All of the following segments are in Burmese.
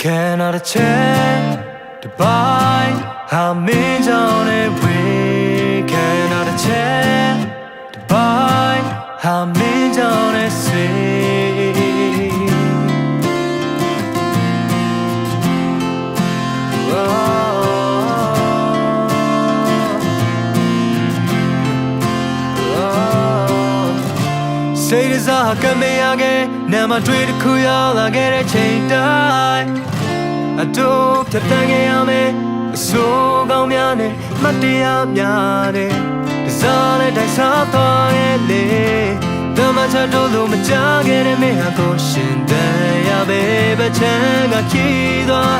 Cannot attend to buy how means on it we စိတ်ရစားကမေရခဲ့နာမတွေ့တစ်ခုရောက်လာခဲ့တဲ့ချိန်တိုင်းအတူဖြတ်တန်းခဲ့ရမယ်အဆိုးကောင်းများနဲ့မတ်တရားများနဲ့ဒီစားနဲ့တိုက်စားသွားရဲ့လေတမချတို့လိုမကြခဲ့တဲ့မင်းဟာကိုရှင်တန်ရပဲပချမ်းကခီးသွား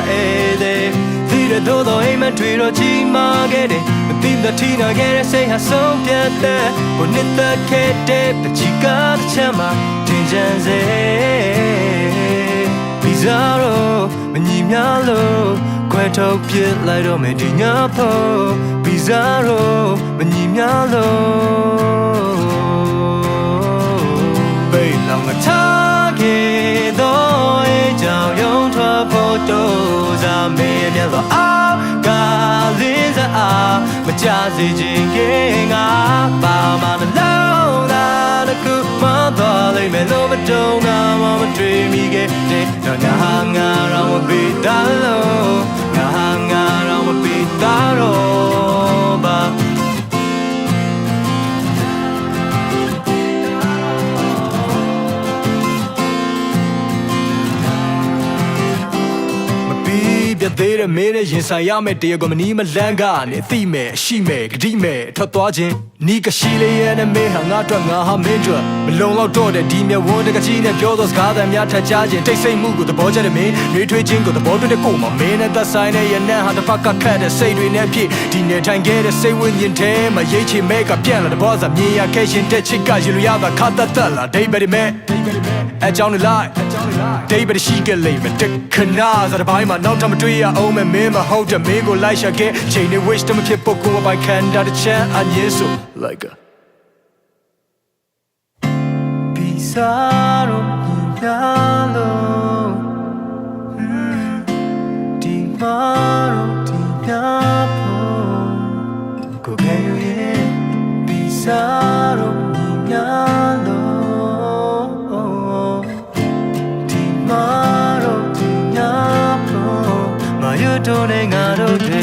ဧတဲ့ဒီရ တော့တော့အိမ်မတွေ့တော့ကြီးမာခဲ့တယ်မသိတဲ့ထီနာခဲ့တဲ့စိတ်ဟာဆုံးဖြတ်တဲ့ဘုနှစ်သက်ခဲ့တဲ့ပချီကားတစ်ချမ်းမှာတင်ချမ်းစေဘီဇာရိုမညီများလို့ခွဲထုတ်ပြစ်လိုက်တော့မယ်ဒီညဖို့ဘီဇာရိုမညီများလို့ဘေးလောင်မထားခဲ့တော့အကြောင်းယုံထွက်ဖို့တို့စားမင်း အားမကြစေခြင်းကငါပါမနှလုံး ပီးပြတ်သေးတဲ့မင်းနဲ့ရင်ဆိုင်ရမယ်တရားကမနီးမလန်းကနေသိမယ်အရှိမယ်ဂတိမယ်ထွက်သွားခြင်းနီးကရှိလေးရဲ့နဲ့မင်းဟာငါအတွက်ငါဟာမင်းအတွက်မလုံလောက်တော့တဲ့ဒီမြတ်ဝန်းတကကြီးနဲ့ပြောသောစကားသံများထပ်ကြားခြင်းတိတ်ဆိတ်မှုကိုသဘောကျတဲ့မင်းနှွေးထွေးခြင်းကိုသဘောတူတဲ့ကိုယ်မှာမင်းနဲ့သက်ဆိုင်တဲ့ရနံ့ဟာတစ်ဖက်ကခတ်တဲ့စိတ်တွေနဲ့ဖြစ်ဒီနေ့ထိုင်ခဲ့တဲ့စိတ်ဝိညာဉ်ထဲမှာရိတ်ချင်မဲကပြန့်လာတဲ့ဘောစာမြင်ရခဲ့ရှင်တဲ့ချစ်ကရေလိုရတာခတ်တတ်တတ်လာဒိတ်ပဲဒီမဲအကြောင်းလိုက် အကြောင်းလိုက်ဒိတ်ပဲရှိကလေးမတက်ခနာစတဲ့ဘိုင်းမှာနောက်ထပ်မတွေ့ရအောင်မဲမင်းမဟုတ်တဲ့မင်းကိုလိုက်ရှာခဲ့ချိန်နေ wish တမဖြစ်ပုတ်ကိုပိုင်ခံတာတဲ့ချမ်းအငင်းဆို like a ပီစာရောမြာလို့ဒီမာရောဒီညာဖို့ မယုတို့နဲ့ငါတို့တွေ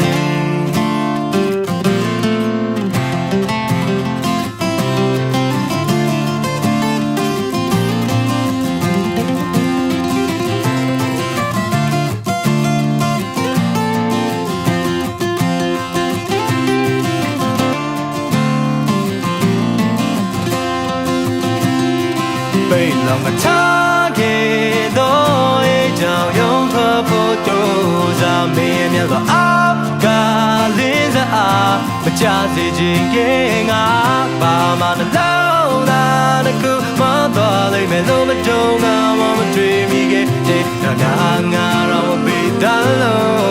ပိ ရင်ကငါဘာမှမလုံးတာတကူမတော်လိမ့်မယ်လို့မတုံငါမမတွေ့မိခဲ့တဲ့ငါငါတော့မပေးတလို့